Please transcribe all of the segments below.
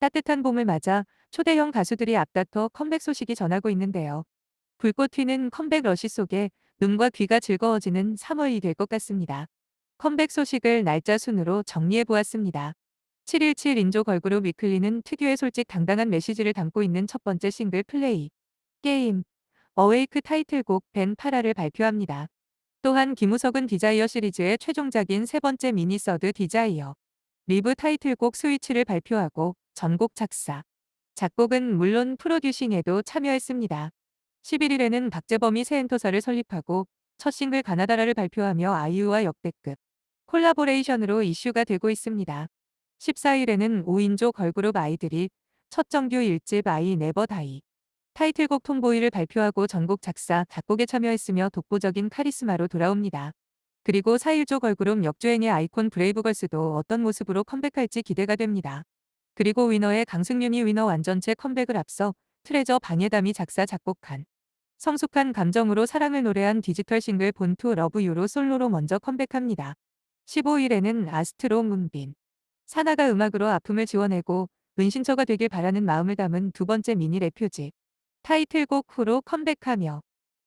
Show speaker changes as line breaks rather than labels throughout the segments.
따뜻한 봄을 맞아 초대형 가수들이 앞다퉈 컴백 소식이 전하고 있는데요. 불꽃 튀는 컴백 러시 속에 눈과 귀가 즐거워지는 3월이 될 것 같습니다. 컴백 소식을 날짜 순으로 정리해 보았습니다. 717 인조 걸그룹 위클리는 특유의 솔직 당당한 메시지를 담고 있는 첫 번째 싱글 플레이, 게임, 어웨이크 타이틀곡 벤 파라를 발표합니다. 또한 김우석은 디자이어 시리즈의 최종작인 세 번째 미니 서드 디자이어, 리브 타이틀곡 스위치를 발표하고 전곡 작사, 작곡은 물론 프로듀싱에도 참여했습니다. 11일에는 박재범이 새 엔터사를 설립하고 첫 싱글 가나다라를 발표하며 아이유와 역대급 콜라보레이션으로 이슈가 되고 있습니다. 14일에는 5인조 걸그룹 아이들이 첫 정규 1집 아이 네버 다이 타이틀곡 톰보이를 발표하고 전곡 작사, 작곡에 참여했으며 독보적인 카리스마로 돌아옵니다. 그리고 4일조 걸그룹 역주행의 아이콘 브레이브걸스도 어떤 모습으로 컴백할지 기대가 됩니다. 그리고 위너의 강승윤이 위너 완전체 컴백을 앞서 트레저 방해담이 작사 작곡한 성숙한 감정으로 사랑을 노래한 디지털 싱글 본투 러브 유로 솔로로 먼저 컴백합니다. 15일에는 아스트로 문빈 사나가 음악으로 아픔을 지워내고 은신처가 되길 바라는 마음을 담은 두 번째 미니 레퓨지 타이틀곡 후로 컴백하며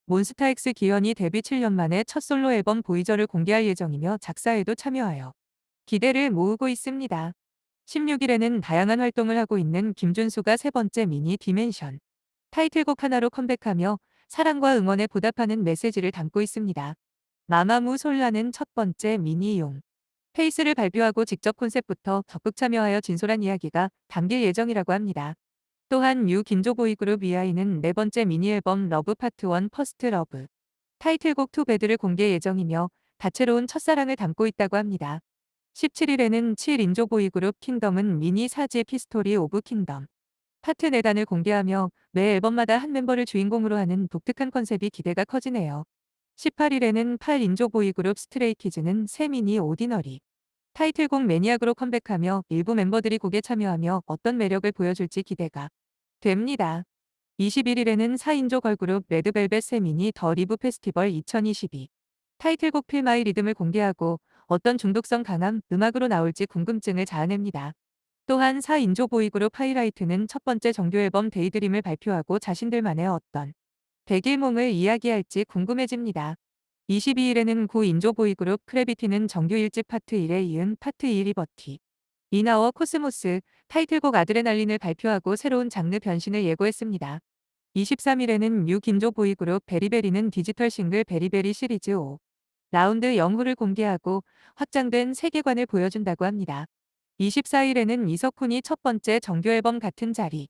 몬스타엑스 기현이 데뷔 7년 만에 첫 솔로 앨범 보이저를 공개할 예정이며 작사에도 참여하여 기대를 모으고 있습니다. 16일에는 다양한 활동을 하고 있는 김준수가 세 번째 미니 디멘션 타이틀곡 하나로 컴백하며 사랑과 응원에 보답하는 메시지를 담고 있습니다. 마마무 솔라는 첫 번째 미니용 페이스를 발표하고 직접 콘셉트부터 적극 참여하여 진솔한 이야기가 담길 예정이라고 합니다. 또한 유 김조 보이 그룹 위아이는 네 번째 미니 앨범 러브 파트 1 퍼스트 러브 타이틀곡 투 배드를 공개 예정이며 다채로운 첫사랑을 담고 있다고 합니다. 17일에는 7인조 보이그룹 킹덤은 미니 사지 에피스토리 오브 킹덤 파트 4단을 공개하며 매 앨범마다 한 멤버를 주인공으로 하는 독특한 컨셉이 기대가 커지네요. 18일에는 8인조 보이그룹 스트레이키즈는 새 미니 오디너리 타이틀곡 매니악으로 컴백하며 일부 멤버들이 곡에 참여하며 어떤 매력을 보여줄지 기대가 됩니다. 21일에는 4인조 걸그룹 레드벨벳 새 미니 더 리브 페스티벌 2022 타이틀곡 필마이 리듬을 공개하고 어떤 중독성 강한 음악으로 나올지 궁금증을 자아냅니다. 또한 4인조 보이그룹 하이라이트는 첫 번째 정규 앨범 데이드림을 발표하고 자신들만의 어떤 백일몽을 이야기할지 궁금해집니다. 22일에는 9인조 보이그룹 크래비티는 정규 1집 파트 1에 이은 파트 2 리버티 이나워 코스모스 타이틀곡 아드레날린을 발표하고 새로운 장르 변신을 예고했습니다. 23일에는 뉴 김조 보이그룹 베리베리는 디지털 싱글 베리베리 시리즈 5 라운드 영후를 공개하고 확장된 세계관을 보여준다고 합니다. 24일에는 이석훈이 첫 번째 정규 앨범 같은 자리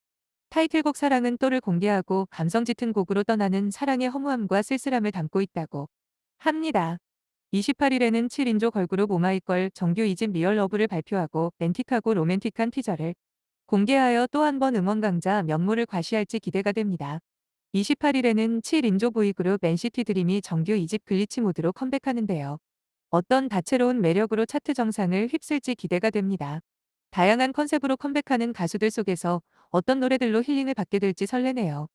타이틀곡 사랑은 또를 공개하고 감성 짙은 곡으로 떠나는 사랑의 허무함과 쓸쓸함을 담고 있다고 합니다. 28일에는 7인조 걸그룹 오마이걸 정규 2집 리얼 러브를 발표하고 렌틱하고 로맨틱한 티저를 공개하여 또 한번 응원 강자 면모를 과시할지 기대가 됩니다. 28일에는 7인조 보이그룹 NCT 드림이 정규 2집 글리치 모드로 컴백하는데요. 어떤 다채로운 매력으로 차트 정상을 휩쓸지 기대가 됩니다. 다양한 컨셉으로 컴백하는 가수들 속에서 어떤 노래들로 힐링을 받게 될지 설레네요.